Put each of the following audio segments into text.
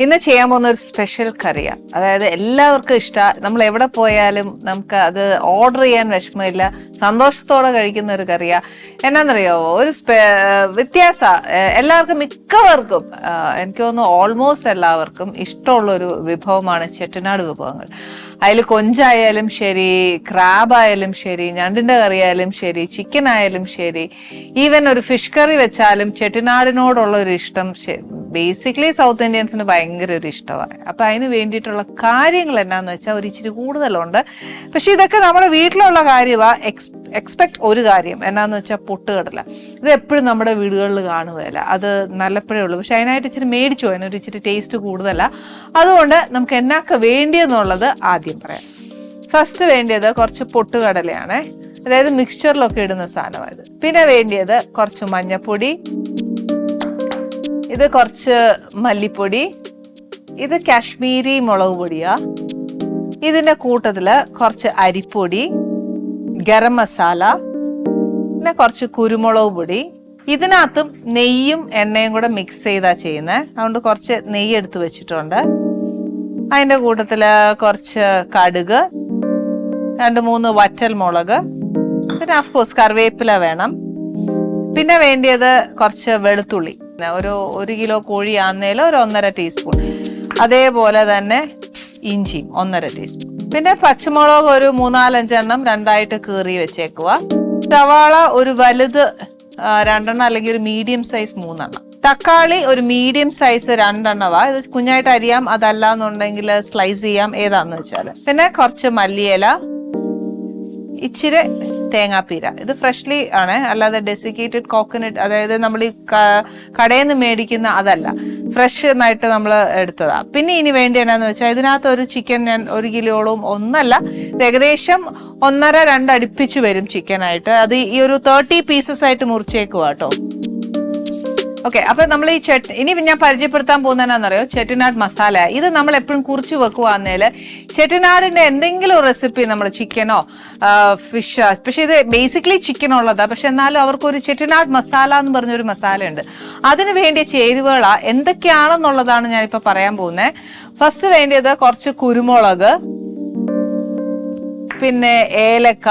ഇന്ന് ചെയ്യാൻ പോകുന്ന ഒരു സ്പെഷ്യൽ കറിയാണ്. അതായത് എല്ലാവർക്കും ഇഷ്ടമാണ് നമ്മൾ എവിടെ പോയാലും നമുക്ക് അത് ഓർഡർ ചെയ്യാൻ വിഷമമില്ല. സന്തോഷത്തോടെ കഴിക്കുന്ന ഒരു കറിയാണ് എന്നാന്നറിയോ? ഒരു സ്പെ വ്യത്യാസ. എല്ലാവർക്കും മിക്കവർക്കും എനിക്ക് തോന്നുന്നു ഓൾമോസ്റ്റ് എല്ലാവർക്കും ഇഷ്ടമുള്ള ഒരു വിഭവമാണ് ചെട്ടിനാട് വിഭവങ്ങൾ. അതിൽ കൊഞ്ചായാലും ശരി ക്രാബ് ആയാലും ശരി ഞണ്ടിന്റെ കറി ആയാലും ശരി ചിക്കൻ ആയാലും ശരി ഈവൻ ഒരു ഫിഷ് കറി വെച്ചാലും ചെട്ടിനാടിനോടുള്ള ഒരു ഇഷ്ടം. ബേസിക്കലി സൗത്ത് ഇന്ത്യൻസിന് ഭയങ്കര ഒരു ഇഷ്ടമാണ് അപ്പം അതിന് വേണ്ടിയിട്ടുള്ള കാര്യങ്ങൾ എന്നാന്ന് വെച്ചാൽ ഒരു ഇച്ചിരി കൂടുതലുണ്ട്. പക്ഷെ ഇതൊക്കെ നമ്മുടെ വീട്ടിലുള്ള കാര്യമാണ് എക്സ് എക്സ്പെക്ട് ഒരു കാര്യം എന്നാന്ന് വെച്ചാൽ പൊട്ടുകടല. ഇത് എപ്പോഴും നമ്മുടെ വീടുകളിൽ കാണുകയില്ല. അത് നല്ലപ്പോഴേ ഉള്ളൂ. പക്ഷെ അതിനായിട്ട് ഇച്ചിരി മേടിച്ചു അതിനൊരു ഇച്ചിരി ടേസ്റ്റ് കൂടുതലാണ് അതുകൊണ്ട് നമുക്ക് എന്നാക്ക വേണ്ടിയെന്നുള്ളത് ആദ്യം പറയാം. ഫസ്റ്റ് വേണ്ടിയത് കുറച്ച് പൊട്ടുകടലയാണ്. അതായത് മിക്സ്ചറിലൊക്കെ ഇടുന്ന സാധനമായത് പിന്നെ വേണ്ടിയത് കുറച്ച് മഞ്ഞപ്പൊടി. ഇത് കുറച്ച് മല്ലിപ്പൊടി. ഇത് കാശ്മീരി മുളക് പൊടിയാ. ഇതിന്റെ കൂട്ടത്തിൽ കുറച്ച് അരിപ്പൊടി ഗരം മസാല പിന്നെ കുറച്ച് കുരുമുളക് പൊടി. ഇതിനകത്തും നെയ്യും എണ്ണയും കൂടെ മിക്സ് ചെയ്താ ചെയ്യുന്നത് അതുകൊണ്ട് കുറച്ച് നെയ്യ് എടുത്ത് വെച്ചിട്ടുണ്ട്. അതിന്റെ കൂട്ടത്തിൽ കുറച്ച് കടുക് രണ്ട് മൂന്ന് വറ്റൽ മുളക് പിന്നെ അഫ്കോഴ്സ് കറിവേപ്പില വേണം. പിന്നെ വേണ്ടിയത് കുറച്ച് വെളുത്തുള്ളി. ഒരു ഒരു കിലോ കോഴി ആന്നേൽ ഒരു ഒന്നര ടീസ്പൂൺ അതേപോലെ തന്നെ ഇഞ്ചിയും ഒന്നര ടീസ്പൂൺ പിന്നെ പച്ചമുളക് ഒരു മൂന്നാലഞ്ചെണ്ണം രണ്ടായിട്ട് കീറി വെച്ചേക്കുക സവാള ഒരു വലുത് രണ്ടെണ്ണം അല്ലെങ്കിൽ ഒരു മീഡിയം സൈസ് മൂന്നെണ്ണം. തക്കാളി ഒരു മീഡിയം സൈസ് രണ്ടെണ്ണവാ. ഇത് കുഞ്ഞായിട്ട് അരിയാം അതല്ല എന്നുണ്ടെങ്കിൽ സ്ലൈസ് ചെയ്യാം ഏതാന്ന് വെച്ചാൽ പിന്നെ കുറച്ച് മല്ലിയില. ഇച്ചിരി തേങ്ങാപ്പീര ഇത് ഫ്രഷ്ലി ആണ്. അല്ലാതെ ഡെസിക്കേറ്റഡ് കോക്കനട്ട് അതായത് നമ്മൾ ഈ കടയിൽ നിന്ന് മേടിക്കുന്ന അതല്ല. ഫ്രഷ് എന്നായിട്ട് നമ്മൾ എടുത്തതാ. പിന്നെ ഇനി വേണ്ടി എന്നാന്ന് വെച്ചാൽ ഇതിനകത്ത് ഒരു ചിക്കൻ ഞാൻ ഒരു കിലോളും ഒന്നല്ല. ഏകദേശം ഒന്നര രണ്ട് അടുപ്പിച്ച് വരും ചിക്കനായിട്ട് അത് ഈ ഒരു തേർട്ടി പീസസ് ആയിട്ട് മുറിച്ചേക്കുക കേട്ടോ ഓക്കെ അപ്പൊ നമ്മൾ ഈ ചെട്ട് ഇനി ഞാൻ പരിചയപ്പെടുത്താൻ പോകുന്നതെന്നറിയോ ചെട്ടിനാട് മസാല. ഇത് നമ്മൾ എപ്പോഴും കുറിച്ച് വെക്കുവാന്നേൽ ചെട്ടിനാടിന്റെ എന്തെങ്കിലും റെസിപ്പി നമ്മൾ ചിക്കനോ ഫിഷ് പക്ഷെ ഇത് ബേസിക്കലി ചിക്കൻ ഉള്ളതാ. പക്ഷെ എന്നാലും അവർക്ക് ഒരു ചെട്ടിനാട് മസാല എന്ന് പറഞ്ഞൊരു മസാല ഉണ്ട് അതിന് വേണ്ടിയ ചേരുവകളാ. എന്തൊക്കെയാണെന്നുള്ളതാണ് ഞാനിപ്പോ പറയാൻ പോകുന്നത് ഫസ്റ്റ് വേണ്ടിയത് കുറച്ച് കുരുമുളക് പിന്നെ ഏലക്ക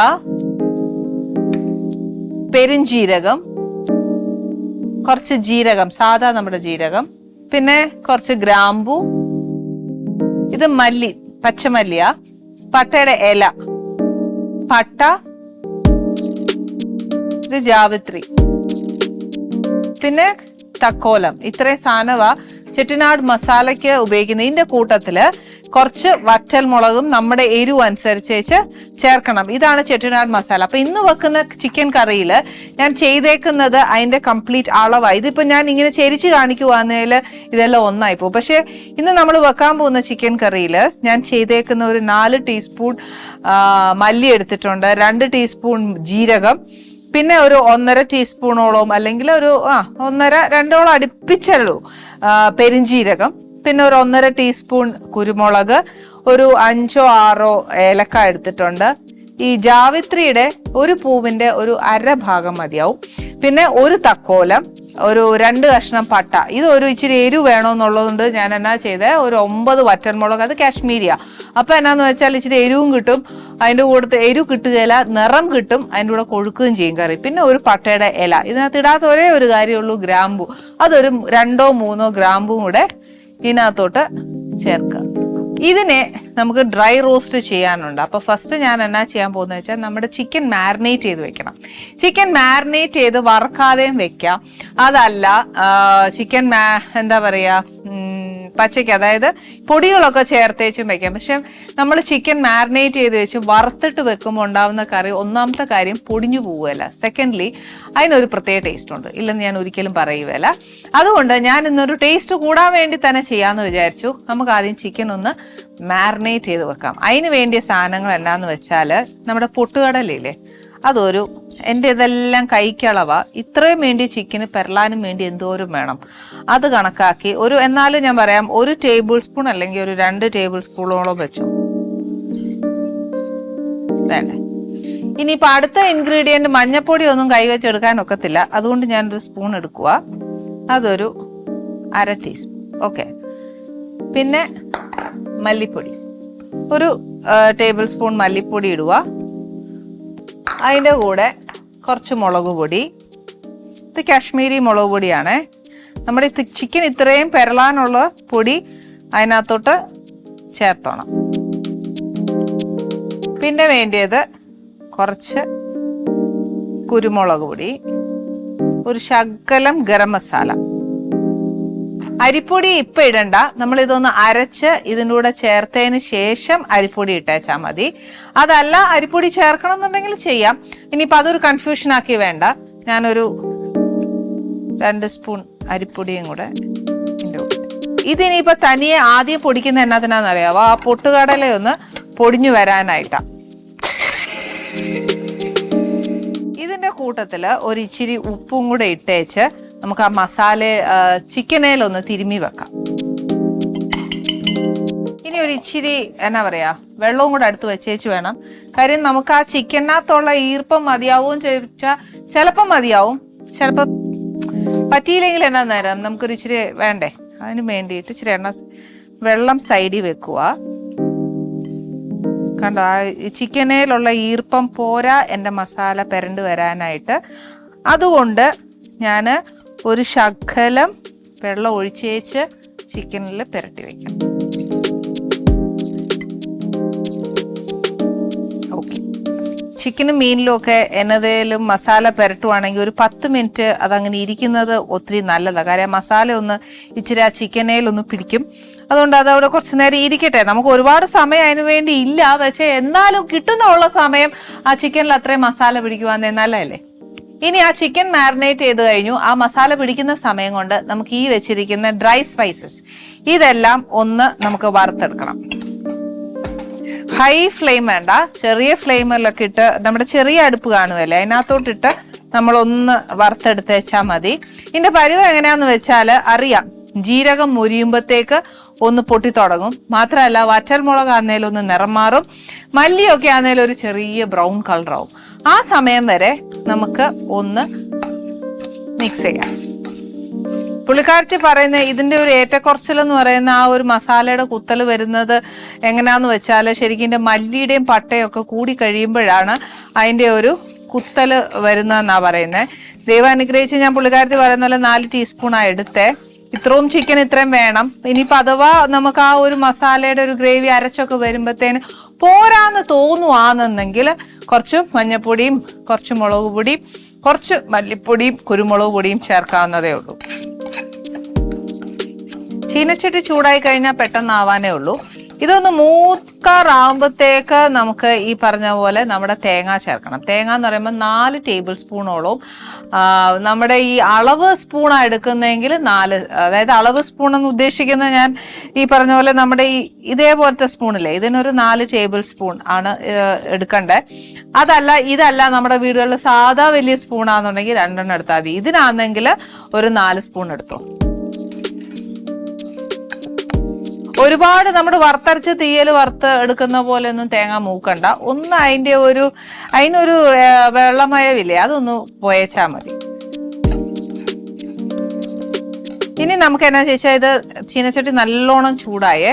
പെരിഞ്ജീരകം കുറച്ച് ജീരകം സാധാ നമ്മുടെ ജീരകം പിന്നെ കുറച്ച് ഗ്രാമ്പു. ഇത് മല്ലി പച്ചമല്ലിയ. പട്ടയുടെ ഇല. പട്ട. ഇത് ജാവിത്രി. പിന്നെ തക്കോലം. ഇത്രയും സാധനവാ. ചെട്ടിനാട് മസാലയ്ക്ക് ഉപയോഗിക്കുന്നത് ഇതിന്റെ കൂട്ടത്തിൽ കുറച്ച് വറ്റൽ മുളകും നമ്മുടെ എരിവ് അനുസരിച്ച് ചേർക്കണം. ഇതാണ് ചെട്ടിനാട് മസാല. അപ്പൊ ഇന്ന് വെക്കുന്ന ചിക്കൻ കറിയിൽ ഞാൻ ചെയ്തേക്കുന്നത് അതിന്റെ കംപ്ലീറ്റ് അളവാണ് ഇതിപ്പോ ഞാൻ ഇങ്ങനെ ചെരിച്ച് കാണിക്കുവാന്നതിൽ ഇതെല്ലാം ഒന്നായി പോകും. പക്ഷെ ഇന്ന് നമ്മൾ വെക്കാൻ പോകുന്ന ചിക്കൻ കറിയിൽ ഞാൻ ചെയ്തേക്കുന്ന ഒരു നാല് ടീസ്പൂൺ മല്ലി എടുത്തിട്ടുണ്ട് രണ്ട് ടീസ്പൂൺ ജീരകം പിന്നെ ഒരു ഒന്നര ടീസ്പൂണോളം അല്ലെങ്കിൽ ഒരു ആ ഒന്നര രണ്ടോളം അടുപ്പിച്ചുള്ളൂ പെരിഞ്ജീരകം പിന്നെ ഒരു ഒന്നര ടീസ്പൂൺ കുരുമുളക് ഒരു അഞ്ചോ ആറോ ഏലക്ക എടുത്തിട്ടുണ്ട്. ഈ ജാവിത്രിയുടെ ഒരു പൂവിന്റെ ഒരു അര ഭാഗം മതിയാവും. പിന്നെ ഒരു തക്കോലം ഒരു രണ്ട് കഷ്ണം പട്ട. ഇത് ഒരു ഇച്ചിരി എരിവ് വേണമെന്നുള്ളതുകൊണ്ട് ഞാൻ എന്നാ ചെയ്തേ ഒരു ഒമ്പത് വറ്റൽമുളക് അത് കാശ്മീരിയ. അപ്പൊ എന്നാന്ന് വെച്ചാൽ ഇച്ചിരി എരിവും കിട്ടും. അതിന്റെ കൂടെ എരിവ് കിട്ടുകയില്ല നിറം കിട്ടും. അതിന്റെ കൂടെ കൊഴുക്കുകയും ചെയ്യും കറി. പിന്നെ ഒരു പട്ടയുടെ ഇല. ഇതിനകത്ത് ഇടാത്ത ഒരേ ഒരു കാര്യമുള്ളൂ ഗ്രാമ്പു. അതൊരു രണ്ടോ മൂന്നോ ഗ്രാമ്പും കൂടെ ഇതിനകത്തോട്ട് ചേർക്കുക. ഇതിനെ നമുക്ക് ഡ്രൈ റോസ്റ്റ് ചെയ്യാനുണ്ട്. അപ്പൊ ഫസ്റ്റ് ഞാൻ എന്നാ ചെയ്യാൻ പോകുന്നത് വെച്ചാൽ നമ്മുടെ ചിക്കൻ മാരിനേറ്റ് ചെയ്ത് വെക്കണം. ചിക്കൻ മാരിനേറ്റ് ചെയ്ത് വറക്കാതെയും വെക്കാം. അതല്ല ചിക്കൻ മാ എന്താ പറയാ ഉം, പച്ചയ്ക്ക് അതായത് പൊടികളൊക്കെ ചേർത്തേച്ചും വെക്കാം. പക്ഷെ നമ്മൾ ചിക്കൻ മാരിനേറ്റ് ചെയ്ത് വെച്ച് വറുത്തിട്ട് വെക്കുമ്പോൾ ഉണ്ടാവുന്ന കറി ഒന്നാമത്തെ കാര്യം പൊടിഞ്ഞു പോവുകയല്ല. സെക്കൻഡ്ലി അതിനൊരു പ്രത്യേക ടേസ്റ്റ് ഉണ്ട്. ഇല്ലെന്ന് ഞാൻ ഒരിക്കലും പറയുകയല്ല. അതുകൊണ്ട് ഞാൻ ഇന്നൊരു ടേസ്റ്റ് കൂടാൻ വേണ്ടി തന്നെ ചെയ്യാമെന്ന് വിചാരിച്ചു. നമുക്ക് ആദ്യം ചിക്കൻ ഒന്ന് മാരിനേറ്റ് ചെയ്ത് വെക്കാം. അതിന് വേണ്ടിയ സാധനങ്ങൾ എന്നാന്ന് വെച്ചാൽ നമ്മുടെ പൊട്ടുകടലില്ലേ അതൊരു എന്റെ ഇതെല്ലാം കൈക്കളവ. ഇത്രയും വേണ്ടി ചിക്കന് പെരളാനും വേണ്ടി എന്തോരം വേണം. അത് കണക്കാക്കി ഒരു എന്നാലും ഞാൻ പറയാം ഒരു ടേബിൾ സ്പൂൺ അല്ലെങ്കിൽ ഒരു രണ്ട് ടേബിൾ സ്പൂണോളം വെച്ചു. വേണ്ടേ? ഇനിയിപ്പോൾ അടുത്ത ഇൻഗ്രീഡിയന്റ് മഞ്ഞപ്പൊടി ഒന്നും കൈവച്ചെടുക്കാൻ ഒക്കത്തില്ല. അതുകൊണ്ട് ഞാനൊരു സ്പൂൺ എടുക്കുക അതൊരു അര ടീസ്പൂൺ. ഓക്കെ. പിന്നെ മല്ലിപ്പൊടി. ഒരു ടേബിൾ സ്പൂൺ മല്ലിപ്പൊടി ഇടുക അതിന്റെ കൂടെ കുറച്ച് മുളക് പൊടി. ഇത് കാശ്മീരി മുളക് പൊടിയാണേ. നമ്മുടെ ചിക്കൻ ഇത്രയും പെരളാനുള്ള പൊടി അതിനകത്തോട്ട് ചേർത്തോണം. പിന്നെ വേണ്ടിയത് കുറച്ച് കുരുമുളക് പൊടി. ഒരു ശകലം ഗരം മസാല. അരിപ്പൊടി ഇപ്പൊ ഇടണ്ട. നമ്മൾ ഇതൊന്ന് അരച്ച് ഇതിന്റെ കൂടെ ചേർത്തതിന് ശേഷം അരിപ്പൊടി ഇട്ടേച്ചാൽ മതി. അതല്ല അരിപ്പൊടി ചേർക്കണം എന്നുണ്ടെങ്കിൽ ചെയ്യാം. ഇനിയിപ്പോൾ അതൊരു കൺഫ്യൂഷൻ ആക്കി വേണ്ട. ഞാനൊരു രണ്ട് സ്പൂൺ അരിപ്പൊടിയും കൂടെ ഇതിന്റെ ഇതിനിയിപ്പോൾ തനിയെ ആദ്യം പൊടിക്കുന്ന എന്നതിനാണെന്നറിയാവോ ആ പൊട്ടുകടലയൊന്ന് പൊടിഞ്ഞു വരാനായിട്ടാ. ഇതിന്റെ കൂട്ടത്തിൽ ഒരു ഇച്ചിരി ഉപ്പും കൂടെ ഇട്ടേച്ച് നമുക്ക് ആ മസാല ചിക്കനേലൊന്ന് തിരുമ്മി വെക്കാം. ഇനി ഒരു ഇച്ചിരി എന്നാ പറയാ വെള്ളവും കൂടെ അടുത്ത് വെച്ചേച്ച് വേണം. കാര്യം നമുക്ക് ആ ചിക്കനകത്തുള്ള ഈർപ്പം മതിയാവും ചോദിച്ചാൽ ചിലപ്പം മതിയാവും. ചിലപ്പം പറ്റിയില്ലെങ്കിൽ എന്നാ നേരം? നമുക്കൊരു ഇച്ചിരി വേണ്ടേ? അതിന് വേണ്ടിയിട്ട് ഇച്ചിരി എണ്ണ വെള്ളം സൈഡിൽ വെക്കുക. കണ്ടോ ആ ചിക്കനേലുള്ള ഈർപ്പം പോരാ എന്റെ മസാല പെരണ്ട് വരാനായിട്ട്. അതുകൊണ്ട് ഞാൻ ഒരു ശകലം വെള്ളം ഒഴിച്ചേച്ച് ചിക്കനിൽ പുരട്ടി വയ്ക്കാം ഓക്കെ ചിക്കനും മീനിലും ഒക്കെ എന്നതേലും മസാല പുരട്ടുവാണെങ്കിൽ ഒരു പത്ത് മിനിറ്റ് അതങ്ങനെ ഇരിക്കുന്നത് ഒത്തിരി നല്ലതാണ്. കാര്യം മസാല ഒന്ന് ഇച്ചിരി ആ ചിക്കനേലൊന്ന് പിടിക്കും. അതുകൊണ്ട് അത് അവിടെ കുറച്ച് നേരം ഇരിക്കട്ടെ. നമുക്ക് ഒരുപാട് സമയം അതിന് വേണ്ടി ഇല്ല. പക്ഷേ എന്നാലും കിട്ടുന്ന ഉള്ള സമയം ആ ചിക്കനിൽ അത്രയും മസാല പിടിക്കുവാന്നേ നല്ലതല്ലേ? ഇനി ആ ചിക്കൻ മാരിനേറ്റ് ചെയ്ത് കഴിഞ്ഞു. ആ മസാല പിടിക്കുന്ന സമയം കൊണ്ട് നമുക്ക് ഈ വെച്ചിരിക്കുന്ന ഡ്രൈ സ്പൈസസ് ഇതെല്ലാം ഒന്ന് നമുക്ക് വറുത്തെടുക്കണം. ഹൈ ഫ്ലെയിം വേണ്ട. ചെറിയ ഫ്ലെയിമിലൊക്കെ ഇട്ട് നമ്മുടെ ചെറിയ അടുപ്പ് കാണുമല്ലേ അതിനകത്തോട്ടിട്ട് നമ്മളൊന്ന് വറുത്തെടുത്തേച്ചാൽ മതി. ഇതിന്റെ പരിവ് എങ്ങനെയാണെന്ന് വെച്ചാൽ അറിയാം. ജീരകം മൊരിയുമ്പോഴത്തേക്ക് ഒന്ന് പൊട്ടി തുടങ്ങും. മാത്രമല്ല വറ്റൽമുളക് ആന്നേലും ഒന്ന് നിറം മാറും. മല്ലിയൊക്കെ ആന്നേലും ഒരു ചെറിയ ബ്രൗൺ കളറാവും. ആ സമയം വരെ നമുക്ക് ഒന്ന് മിക്സ് ചെയ്യാം. പുള്ളിക്കാരത്തി പറയുന്ന ഇതിന്റെ ഒരു ഏറ്റക്കുറച്ചിൽ എന്ന് പറയുന്ന ആ ഒരു മസാലയുടെ കുത്തൽ വരുന്നത് എങ്ങനെയാന്ന് വെച്ചാൽ ശരിക്കും എന്റെ മല്ലിയുടെയും പട്ടയൊക്കെ കൂടി കഴിയുമ്പോഴാണ് അതിന്റെ ഒരു കുത്തൽ വരുന്നതെന്നാണ് പറയുന്നത് ദൈവം അനുഗ്രഹിച്ച് ഞാൻ പുള്ളിക്കാരത്തി പറയുന്ന പോലെ നാല് ടീസ്പൂണാണ് എടുത്തേ. ഇത്രയും ചിക്കൻ ഇത്രയും വേണം. ഇനിയിപ്പോൾ അഥവാ നമുക്ക് ആ ഒരു മസാലയുടെ ഒരു ഗ്രേവി അരച്ചൊക്കെ വരുമ്പോഴത്തേന് പോരാന്ന് തോന്നുവാന്നുണ്ടെങ്കിൽ കുറച്ച് മഞ്ഞപ്പൊടിയും കുറച്ച് മുളക് പൊടിയും കുറച്ച് മല്ലിപ്പൊടിയും കുരുമുളക് പൊടിയും ചേർക്കാവുന്നതേ ഉള്ളൂ. ചീനച്ചട്ടി ചൂടായി കഴിഞ്ഞാൽ പെട്ടെന്നാവാനേ ഉള്ളൂ. ഇതൊന്ന് മൂക്കാറാകുമ്പോഴത്തേക്ക് നമുക്ക് ഈ പറഞ്ഞ പോലെ നമ്മുടെ തേങ്ങ ചേർക്കണം. തേങ്ങ എന്ന് പറയുമ്പോൾ നാല് ടേബിൾ സ്പൂണോളം നമ്മുടെ ഈ അളവ് സ്പൂണാണ് എടുക്കുന്നതെങ്കിൽ നാല് അതായത് അളവ് സ്പൂൺ എന്ന് ഉദ്ദേശിക്കുന്നത് ഞാൻ ഈ പറഞ്ഞ പോലെ നമ്മുടെ ഈ ഇതേപോലത്തെ സ്പൂണില്ലേ ഇതിനൊരു നാല് ടേബിൾ സ്പൂൺ ആണ് എടുക്കേണ്ടത് അതല്ല ഇതല്ല നമ്മുടെ വീടുകളിൽ സാധാ വലിയ സ്പൂണാണെന്നുണ്ടെങ്കിൽ രണ്ടെണ്ണം എടുത്താൽ മതി. ഇതിനാണെങ്കിൽ ഒരു നാല് സ്പൂൺ എടുത്തോ. ഒരുപാട് നമ്മൾ വറുത്തരച്ച് തീയൽ വറുത്ത് എടുക്കുന്ന പോലെ ഒന്നും തേങ്ങ മൂക്കണ്ട. ഒന്ന് അതിന്റെ ഒരു അതിനൊരു വെള്ളമയവില്ലേ അതൊന്ന് പോയച്ചാൽ മതി. ഇനി നമുക്ക് എന്നാ ചോദിച്ചാൽ ഇത് ചീനച്ചട്ടി നല്ലോണം ചൂടായേ.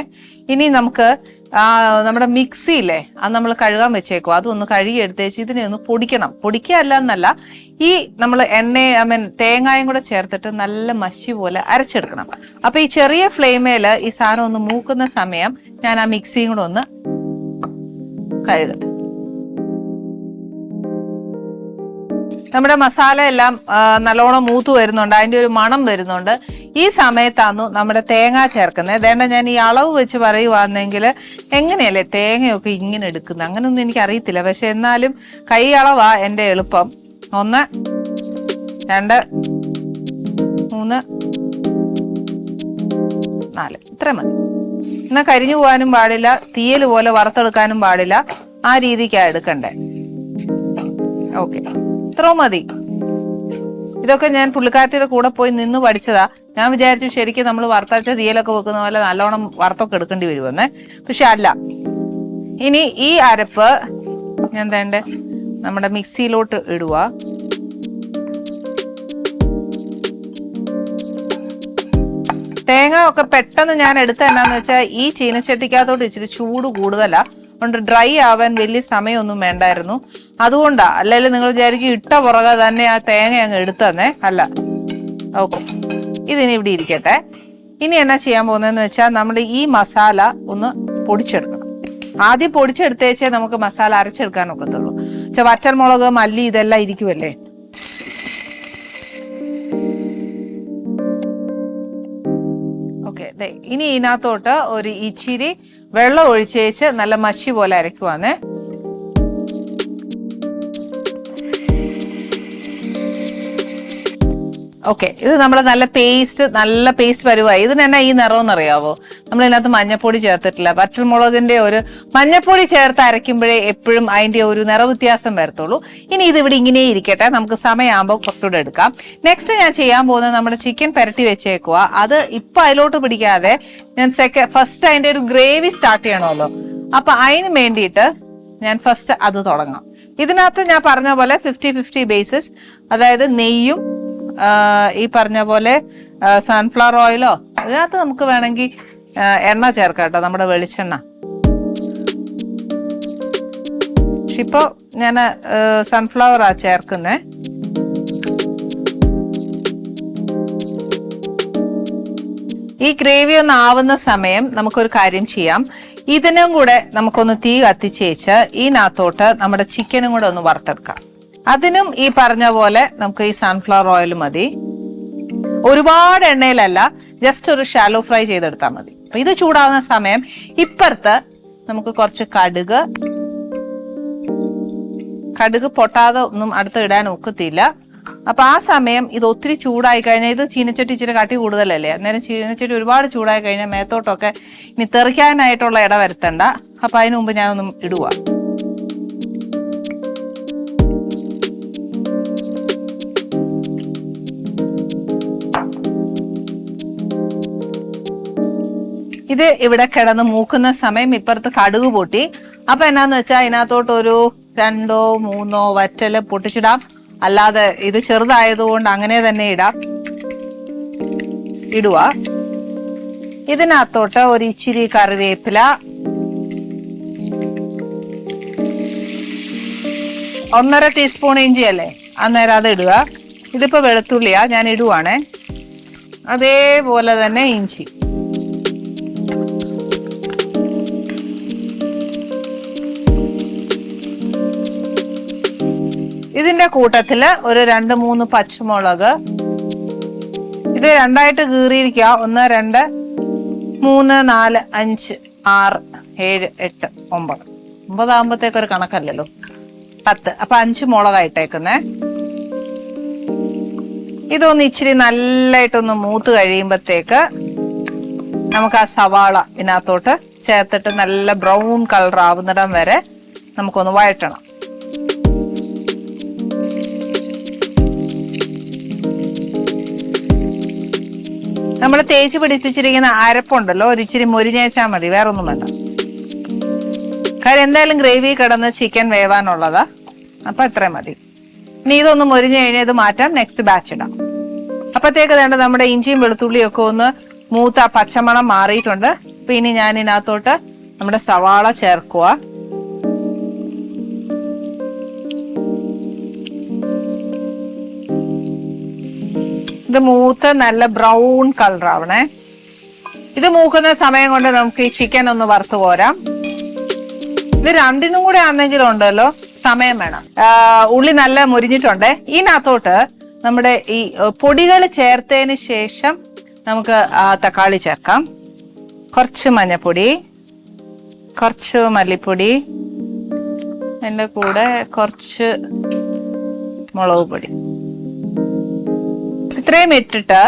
ഇനി നമുക്ക് ആ നമ്മുടെ മിക്സിയില്ലേ അത് നമ്മൾ കഴുകാൻ വെച്ചേക്കും അതൊന്ന് കഴുകി എടുത്തേച്ച് ഇതിനെ ഒന്ന് പൊടിക്കണം. പൊടിക്കുക അല്ല എന്നല്ല ഈ നമ്മൾ എണ്ണ ഐ മീൻ തേങ്ങായും കൂടെ ചേർത്തിട്ട് നല്ല മഷി പോലെ അരച്ചെടുക്കണം. അപ്പൊ ഈ ചെറിയ ഫ്ലെയിമേൽ ഈ സാധനം ഒന്ന് മൂക്കുന്ന സമയം ഞാൻ ആ മിക്സിയും കൂടെ ഒന്ന് കഴുകട്ടെ. നമ്മുടെ മസാല എല്ലാം നല്ലോണം മൂത്ത് വരുന്നുണ്ട് അതിന്റെ ഒരു മണം വരുന്നുണ്ട്. ഈ സമയത്താണ് നമ്മുടെ തേങ്ങ ചേർക്കുന്നത്. വേണ്ട ഞാൻ ഈ അളവ് വെച്ച് പറയുവാണെങ്കിൽ എങ്ങനെയല്ലേ തേങ്ങയൊക്കെ ഇങ്ങനെ എടുക്കുന്നത്? അങ്ങനെയൊന്നും എനിക്ക് അറിയത്തില്ല. പക്ഷെ എന്നാലും കൈ അളവാ എന്റെ എളുപ്പം. ഒന്ന് രണ്ട് മൂന്ന് നാല്. ഇത്ര മതി. എന്നാൽ കരിഞ്ഞു പോകാനും പാടില്ല തീയൽ പോലെ വറുത്തെടുക്കാനും പാടില്ല. ആ രീതിക്കാണ് എടുക്കണ്ടേ. ഓക്കെ. ഇത്രയും മതി. ഇതൊക്കെ ഞാൻ പുള്ളിക്കാരത്തിയുടെ കൂടെ പോയി നിന്ന് പഠിച്ചതാ. ഞാൻ വിചാരിച്ചു ശരിക്കും നമ്മൾ വറുത്തരച്ച തീയലൊക്കെ വെക്കുന്ന പോലെ നല്ലോണം വറുത്തൊക്കെ എടുക്കേണ്ടി വരുമെന്ന്. പക്ഷെ അല്ല. ഇനി ഈ അരപ്പ് ഞാൻ വേണ്ടേ നമ്മുടെ മിക്സിയിലോട്ട് ഇടുക തേങ്ങ ഒക്കെ പെട്ടെന്ന് ഞാൻ എടുത്ത എന്നാന്ന് വെച്ചാൽ ഈ ചീനച്ചട്ടിക്കകത്തോട്ട് ഇച്ചിരി ചൂട് കൂടുതലാ. അതുകൊണ്ട് ഡ്രൈ ആവാൻ വലിയ സമയമൊന്നും വേണ്ടായിരുന്നു. അതുകൊണ്ടാ അല്ലെങ്കിൽ നിങ്ങൾ വിചാരിക്കും ഇട്ട പുറകെ തന്നെ ആ തേങ്ങ അങ്ങ് എടുത്തന്നെ. അല്ല. ഓക്കെ. ഇതിനി ഇവിടെ ഇരിക്കട്ടെ. ഇനി എന്നാ ചെയ്യാൻ പോകുന്നതെന്ന് വെച്ചാൽ നമ്മൾ ഈ മസാല ഒന്ന് പൊടിച്ചെടുക്കണം. ആദ്യം പൊടിച്ചെടുത്തേച്ചേ നമുക്ക് മസാല അരച്ചെടുക്കാൻ ഒക്കത്തുള്ളൂ. പക്ഷെ വറ്റൽമുളക് മല്ലി ഇതെല്ലാം ഇരിക്കുമല്ലേ ഓക്കെ ഇനി ഇതിനകത്തോട്ട് ഒരു ഇച്ചിരി വെള്ളം ഒഴിച്ചേച്ച് നല്ല മഷി പോലെ അരയ്ക്കുവാന്നേ. ഓക്കെ ഇത് നമ്മൾ നല്ല പേസ്റ്റ് നല്ല പേസ്റ്റ് പരുവായി ഇതിന് തന്നെ ഈ നിറമെന്ന് അറിയാവോ നമ്മൾ ഇതിനകത്ത് മഞ്ഞപ്പൊടി ചേർത്തിട്ടില്ല. പച്ചമുളകിന്റെ ഒരു മഞ്ഞപ്പൊടി ചേർത്ത് അരയ്ക്കുമ്പോഴേ എപ്പോഴും അതിന്റെ ഒരു നിറവ്യത്യാസം വരത്തുള്ളൂ. ഇനി ഇത് ഇവിടെ ഇങ്ങനെ ഇരിക്കട്ടെ. നമുക്ക് സമയമാകുമ്പോൾ കുറച്ചുകൂടെ എടുക്കാം. നെക്സ്റ്റ് ഞാൻ ചെയ്യാൻ പോകുന്നത് നമ്മൾ ചിക്കൻ പെരട്ടി വെച്ചേക്കുക അത് ഇപ്പൊ അതിലോട്ട് പിടിക്കാതെ ഞാൻ സെക്കൻഡ് ഫസ്റ്റ് അതിന്റെ ഒരു ഗ്രേവി സ്റ്റാർട്ട് ചെയ്യണമല്ലോ. അപ്പൊ അതിന് വേണ്ടിയിട്ട് ഞാൻ ഫസ്റ്റ് അത് തുടങ്ങാം. ഇതിനകത്ത് ഞാൻ പറഞ്ഞ പോലെ ഫിഫ്റ്റി ഫിഫ്റ്റി ബേസിസ് അതായത് നെയ്യും ഈ പറഞ്ഞ പോലെ സൺഫ്ലവർ ഓയിലോ അതിനകത്ത് നമുക്ക് വേണമെങ്കിൽ എണ്ണ ചേർക്കാം കേട്ടോ നമ്മുടെ വെളിച്ചെണ്ണ. ഇപ്പോൾ ഞാൻ ആ ചേർക്കുന്നേ. ഈ ഗ്രേവി ഒന്ന് ആവുന്ന സമയം നമുക്കൊരു കാര്യം ചെയ്യാം. ഇതിനും കൂടെ നമുക്കൊന്ന് തീ കത്തിച്ചേച്ച് ഇതിനകത്തോട്ട് നമ്മുടെ ചിക്കനും കൂടെ ഒന്ന് വറുത്തെടുക്കാം. അതിനും ഈ പറഞ്ഞ പോലെ നമുക്ക് ഈ സൺഫ്ലവർ ഓയിൽ മതി. ഒരുപാട് എണ്ണയിലല്ല ജസ്റ്റ് ഒരു ഷാലോ ഫ്രൈ ചെയ്തെടുത്താൽ മതി. ഇത് ചൂടാവുന്ന സമയം ഇപ്പുറത്ത് നമുക്ക് കുറച്ച് കടുക്. കടുക് പൊട്ടാതെ ഒന്നും അടുത്ത് ഇടാൻ ഒക്കത്തില്ല. അപ്പൊ ആ സമയം ഇത് ഒത്തിരി ചൂടായി കഴിഞ്ഞാൽ ഇത് ചീനച്ചട്ടി ഇച്ചിരി കട്ടി കൂടുതലല്ലേ? അന്നേരം ചീനച്ചട്ടി ഒരുപാട് ചൂടായി കഴിഞ്ഞാൽ മേത്തോട്ടൊക്കെ ഇനി തെറിക്കാനായിട്ടുള്ള ഇട വരുത്തണ്ട. അപ്പൊ അതിനു മുമ്പ് ഞാനൊന്നും ഇടുക ഇത് ഇവിടെ കിടന്ന് മൂക്കുന്ന സമയം ഇപ്പുറത്ത് കടുക് പൊട്ടി. അപ്പൊ എന്നാന്ന് വെച്ചാൽ അതിനകത്തോട്ട് ഒരു രണ്ടോ മൂന്നോ വറ്റൽ പൊട്ടിച്ചിടാം. അല്ലാതെ ഇത് ചെറുതായതുകൊണ്ട് അങ്ങനെ തന്നെ ഇടാം. ഇടുക. ഇതിനകത്തോട്ട് ഒരു ഇച്ചിരി കറിവേപ്പില. ഒന്നര ടീസ്പൂൺ ഇഞ്ചി അല്ലേ? അന്നേരം അത് ഇടുക. ഇതിപ്പോ വെളുത്തുള്ളിയാ ഞാൻ ഇടുവാണേ. അതേപോലെ തന്നെ ഇഞ്ചി. ഇതിന്റെ കൂട്ടത്തിൽ ഒരു രണ്ട് മൂന്ന് പച്ചമുളക്. ഇത് രണ്ടായിട്ട് കീറിയിരിക്കുക ഒന്ന് രണ്ട് മൂന്ന് നാല് അഞ്ച് ആറ് ഏഴ് എട്ട് ഒമ്പത്. ഒമ്പതാകുമ്പോഴത്തേക്ക് ഒരു കണക്കല്ലല്ലോ. പത്ത്. അപ്പൊ അഞ്ച് മുളകായിട്ടേക്കുന്നേ ഇതൊന്ന് ഇച്ചിരി നല്ലായിട്ടൊന്ന് മൂത്ത് കഴിയുമ്പത്തേക്ക് നമുക്ക് ആ സവാള ഇതിനകത്തോട്ട് ചേർത്തിട്ട് നല്ല ബ്രൗൺ കളർ ആവുന്നിടം വരെ നമുക്കൊന്ന് വഴറ്റണം. നമ്മൾ തേച്ച് പിടിപ്പിച്ചിരിക്കുന്ന അരപ്പുണ്ടല്ലോ ഒരു ഇച്ചിരി മുരിഞ്ഞേച്ചാൽ മതി വേറെ ഒന്നും വേണ്ട. കാര്യം എന്തായാലും ഗ്രേവി കിടന്ന് ചിക്കൻ വേവാനുള്ളതാ. അപ്പൊ അത്രയും മതി. ഇനി ഇതൊന്ന് മുരിഞ്ഞു കഴിഞ്ഞാൽ ഇത് മാറ്റാം നെക്സ്റ്റ് ബാച്ച് ഇടാം. അപ്പത്തേക്ക് വേണ്ട നമ്മുടെ ഇഞ്ചിയും വെളുത്തുള്ളിയും ഒക്കെ ഒന്ന് മൂത്ത പച്ചമണം മാറിയിട്ടുണ്ട്. ഇനി ഞാൻ ഇതിനകത്തോട്ട് നമ്മുടെ സവാള ചേർക്കുക ഇത് മൂത്ത് നല്ല ബ്രൗൺ കളർ ആവണേ ഇത് മൂക്കുന്ന സമയം കൊണ്ട് നമുക്ക് ഈ ചിക്കൻ ഒന്ന് വറുത്ത് പോരാം ഇത് രണ്ടിനും കൂടെ ആണെങ്കിലും ഉണ്ടല്ലോ സമയം വേണം. ഉള്ളി നല്ല മുരിഞ്ഞിട്ടുണ്ട്. ഇതിനകത്തോട്ട് നമ്മുടെ ഈ പൊടികൾ ചേർത്തതിന് ശേഷം നമുക്ക് തക്കാളി ചേർക്കാം. കുറച്ച് മഞ്ഞപ്പൊടി കുറച്ച് മല്ലിപ്പൊടി എന്റെ കൂടെ കുറച്ച് മുളക് പൊടി. ഇത്രയും ഇട്ടിട്ട്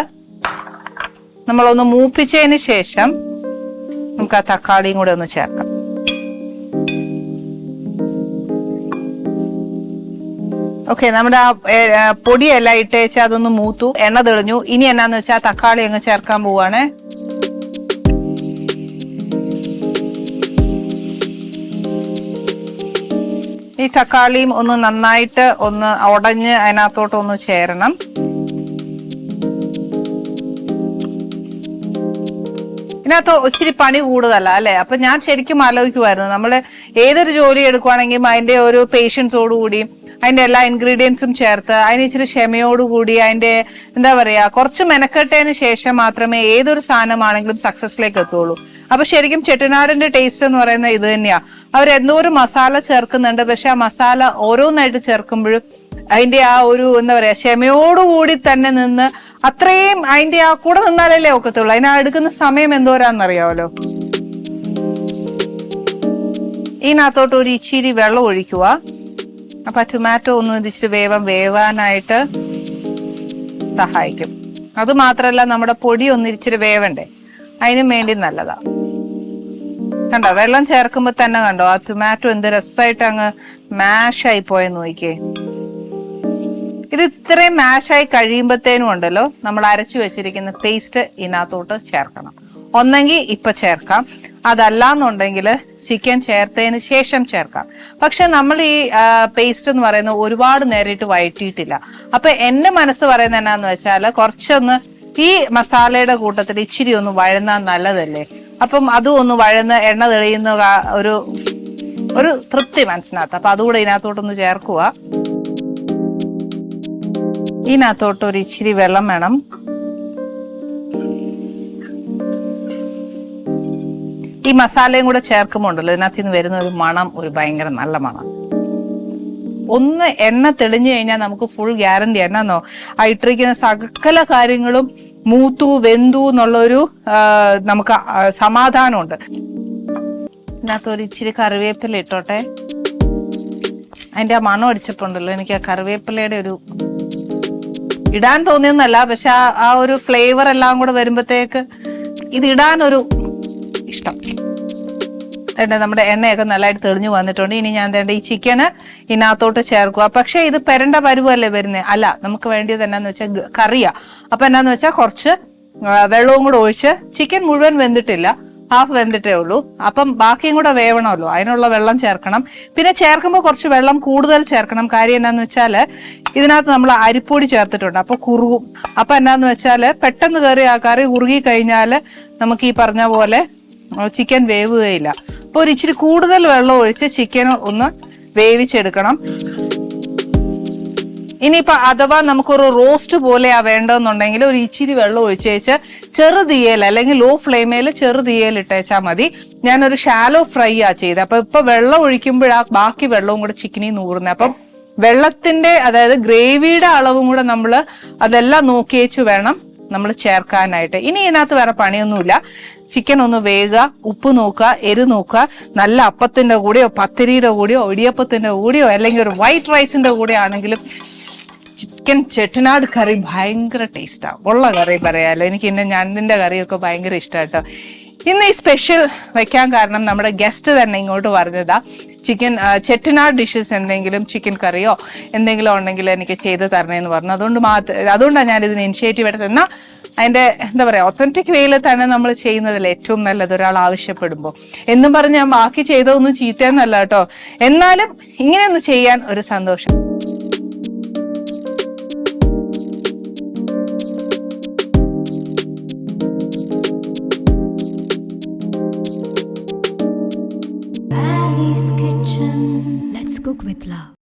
നമ്മളൊന്ന് മൂപ്പിച്ചതിന് ശേഷം നമുക്ക് ആ തക്കാളിയും കൂടെ ഒന്ന് ചേർക്കാം. ഓക്കെ നമ്മുടെ ആ പൊടിയെല്ലാം ഇട്ടേച്ച് അതൊന്ന് മൂത്തു. എണ്ണ തെളിഞ്ഞു. ഇനി എന്നാന്ന് വെച്ചാൽ തക്കാളി അങ്ങ് ചേർക്കാൻ പോവാണ്. ഈ തക്കാളിയും ഒന്ന് നന്നായിട്ട് ഒന്ന് ഉടഞ്ഞ് അതിനകത്തോട്ട് ഒന്ന് ചേരണം. ഇതിനകത്ത് ഒത്തിരി പണി കൂടുതലല്ല അല്ലെ? അപ്പൊ ഞാൻ ശരിക്കും ആലോചിക്കുമായിരുന്നു നമ്മൾ ഏതൊരു ജോലി എടുക്കുവാണെങ്കിലും അതിന്റെ ഒരു പേഷ്യൻസോടുകൂടി അതിന്റെ എല്ലാ ഇൻഗ്രീഡിയൻസും ചേർത്ത് അതിന് ഇച്ചിരി ക്ഷമയോടുകൂടി അതിന്റെ എന്താ പറയാ കുറച്ച് മെനക്കെട്ടതിന് ശേഷം മാത്രമേ ഏതൊരു സാധനമാണെങ്കിലും സക്സസിലേക്ക് എത്തുള്ളൂ. അപ്പൊ ശരിക്കും ചെട്ടിനാടിന്റെ ടേസ്റ്റ് എന്ന് പറയുന്ന ഇത് തന്നെയാ. ഒരു മസാല ചേർക്കുന്നുണ്ട് പക്ഷെ ആ മസാല ഓരോന്നായിട്ട് ചേർക്കുമ്പോഴും അതിന്റെ ആ ഒരു എന്താ പറയാ ക്ഷമയോടുകൂടി തന്നെ നിന്ന് അത്രയും അതിന്റെ ആ കൂടെ നിന്നാലല്ലേ ഒക്കത്തുള്ളൂ. അതിനാ എടുക്കുന്ന സമയം എന്തോരാന്നറിയാവല്ലോ? ഇതിനകത്തോട്ട് ഒരു ഇച്ചിരി വെള്ളം ഒഴിക്കുക. അപ്പൊ ആ ടൊമാറ്റോ ഒന്ന് ഇച്ചിരി വേവം വേവാനായിട്ട് സഹായിക്കും. അത് മാത്രല്ല നമ്മുടെ പൊടി ഒന്ന് ഇച്ചിരി വേവണ്ടേ? അതിനും വേണ്ടി നല്ലതാ. കണ്ടോ? വെള്ളം ചേർക്കുമ്പോ തന്നെ കണ്ടോ? ആ ടൊമാറ്റോ എന്ത് രസമായിട്ട് അങ്ങ് മാഷായി പോയെന്ന് നോക്കിയേ. ഇത് ഇത്രയും മാഷായി കഴിയുമ്പോഴത്തേനും ഉണ്ടല്ലോ നമ്മൾ അരച്ചു വെച്ചിരിക്കുന്ന പേസ്റ്റ് ഇതിനകത്തോട്ട് ചേർക്കണം. ഒന്നെങ്കിൽ ഇപ്പൊ ചേർക്കാം. അതല്ലാന്നുണ്ടെങ്കിൽ ചിക്കൻ ചേർത്തതിന് ശേഷം ചേർക്കാം. പക്ഷെ നമ്മൾ ഈ പേസ്റ്റ് എന്ന് പറയുന്നത് ഒരുപാട് നേരിട്ട് വഴറ്റിയിട്ടില്ല. അപ്പൊ എന്റെ മനസ്സ് പറയുന്നത് എന്നാന്ന് വെച്ചാൽ കുറച്ചൊന്ന് ഈ മസാലയുടെ കൂട്ടത്തിൽ ഇച്ചിരി ഒന്ന് വഴന്നാൽ നല്ലതല്ലേ? അപ്പം അതും ഒന്ന് വഴന്ന് എണ്ണ തെളിയുന്ന ഒരു ഒരു തൃപ്തി മനസ്സിനകത്ത്. അപ്പൊ അതുകൂടെ ഇതിനകത്തോട്ടൊന്ന് ചേർക്കുക. ഇതിനകത്തോട്ട് ഒരു ഇച്ചിരി വെള്ളം വേണം. ഈ മസാലയും കൂടെ ചേർക്കുമ്പോണ്ടല്ലോ ഇതിനകത്ത് നിന്ന് വരുന്ന ഒരു മണം ഒരു ഭയങ്കര നല്ല മണം. ഒന്ന് എണ്ണ തെളിഞ്ഞു കഴിഞ്ഞാൽ നമുക്ക് ഫുൾ ഗ്യാരണ്ടി എന്നാന്നോ ആ ഇട്ടിരിക്കുന്ന സകല കാര്യങ്ങളും മൂത്തു വെന്തു എന്നുള്ളൊരു നമുക്ക് സമാധാനമുണ്ട്. ഇതിനകത്ത് ഒരു ഇച്ചിരി കറിവേപ്പില ഇട്ടോട്ടെ. അതിന്റെ ആ മണം അടിച്ചിട്ടുണ്ടല്ലോ എനിക്ക് ആ കറിവേപ്പിലയുടെ ഒരു ഇടാൻ തോന്നിയെന്നല്ല പക്ഷെ ആ ഒരു ഫ്ലേവർ എല്ലാം കൂടെ വരുമ്പോഴത്തേക്ക് ഇത് ഒരു ഇഷ്ടം. വേണ്ട നമ്മുടെ എണ്ണയൊക്കെ നല്ലതായിട്ട് തെളിഞ്ഞു വന്നിട്ടുണ്ട്. ഇനി ഞാൻ വേണ്ട ഈ ചിക്കന് ഇതിനകത്തോട്ട് ചേർക്കുക. പക്ഷെ ഇത് പെരണ്ട പരുവല്ലേ വരുന്നത് അല്ല നമുക്ക് വേണ്ടിയത് എന്നാന്ന് വെച്ചാൽ കറിയാ. അപ്പൊ എന്നാന്ന് വെച്ചാൽ കുറച്ച് വെള്ളവും കൂടെ ഒഴിച്ച് ചിക്കൻ മുഴുവൻ വെന്തിട്ടില്ല. ഹാഫ് വെന്തിട്ടേ ഉള്ളൂ. അപ്പം ബാക്കിയും കൂടെ വേവണമല്ലോ. അതിനുള്ള വെള്ളം ചേർക്കണം. പിന്നെ ചേർക്കുമ്പോൾ കുറച്ച് വെള്ളം കൂടുതൽ ചേർക്കണം. കാര്യം എന്താണെന്ന് വെച്ചാൽ ഇതിനകത്ത് നമ്മൾ അരിപ്പൊടി ചേർത്തിട്ടുണ്ട്. അപ്പൊ കുറുകും. അപ്പൊ എന്നാന്ന് വെച്ചാൽ പെട്ടെന്ന് കയറി ആ കറി കുറുകി കഴിഞ്ഞാൽ നമുക്ക് ഈ പറഞ്ഞ പോലെ ചിക്കൻ വേവുകയില്ല. അപ്പൊ ഒരു ഇച്ചിരി കൂടുതൽ വെള്ളം ഒഴിച്ച് ചിക്കൻ ഒന്ന് വേവിച്ചെടുക്കണം. ഇനിയിപ്പോ അഥവാ നമുക്കൊരു റോസ്റ്റ് പോലെയാ വേണ്ടതെന്നുണ്ടെങ്കിൽ ഒരു ഇച്ചിരി വെള്ളം ഒഴിച്ച് വെച്ച് ചെറുതീയൽ അല്ലെങ്കിൽ ലോ ഫ്ലെയിമിൽ ചെറുതീയൽ ഇട്ടേച്ചാൽ മതി. ഞാനൊരു ഷാലോ ഫ്രൈ ആ ചെയ്തത് അപ്പൊ ഇപ്പൊ വെള്ളം ഒഴിക്കുമ്പോഴാ ബാക്കി വെള്ളവും കൂടെ ചിക്കനി നൂറുന്നത് അപ്പം വെള്ളത്തിന്റെ അതായത് ഗ്രേവിയുടെ അളവും കൂടെ നമ്മൾ അതെല്ലാം നോക്കിയേച്ചു വേണം. നമ്മൾ ചേർക്കാനായിട്ട്. ഇനി ഇതിനകത്ത് വേറെ പണിയൊന്നുമില്ല. ചിക്കൻ ഒന്ന് വേഗ ഉപ്പ് നോക്കുക എരു നോക്കുക. നല്ല അപ്പത്തിന്റെ കൂടെയോ പത്തിരിയുടെ കൂടെയോ ഇടിയപ്പത്തിന്റെ കൂടെയോ അല്ലെങ്കിൽ ഒരു വൈറ്റ് റൈസിന്റെ കൂടെ ആണെങ്കിലും ചിക്കൻ ചെട്ടിനാട് കറി ഭയങ്കര ടേസ്റ്റാണ് ഉള്ള കറി പറയാമല്ലോ എനിക്ക് ഇന്ന ഞണ്ടിന്റെ കറിയൊക്കെ ഭയങ്കര ഇഷ്ടമായിട്ടോ ഇന്ന് ഈ സ്പെഷ്യൽ വയ്ക്കാൻ കാരണം നമ്മുടെ ഗസ്റ്റ് തന്നെ ഇങ്ങോട്ട് പറഞ്ഞതാ ചിക്കൻ ചെട്ടിനാട് ഡിഷസ് എന്തെങ്കിലും ചിക്കൻ കറിയോ എന്തെങ്കിലും ഉണ്ടെങ്കിൽ എനിക്ക് ചെയ്ത് തരണേന്ന് പറഞ്ഞു. അതുകൊണ്ട് മാത്രം അതുകൊണ്ടാണ് ഞാനിതിന് ഇനിഷ്യേറ്റീവ് എടുത്തത്. എന്നാൽ അതിന്റെ എന്താ പറയുക ഒത്തന്റിക് വേയിൽ തന്നെ നമ്മൾ ചെയ്യുന്നതല്ലേ ഏറ്റവും നല്ലത് ഒരാൾ ആവശ്യപ്പെടുമ്പോൾ. എന്നും പറഞ്ഞ് ഞാൻ ബാക്കി ചെയ്തതൊന്നും ചീത്തയെന്നല്ല കേട്ടോ. എന്നാലും ഇങ്ങനെയൊന്ന് ചെയ്യാൻ ഒരു സന്തോഷം.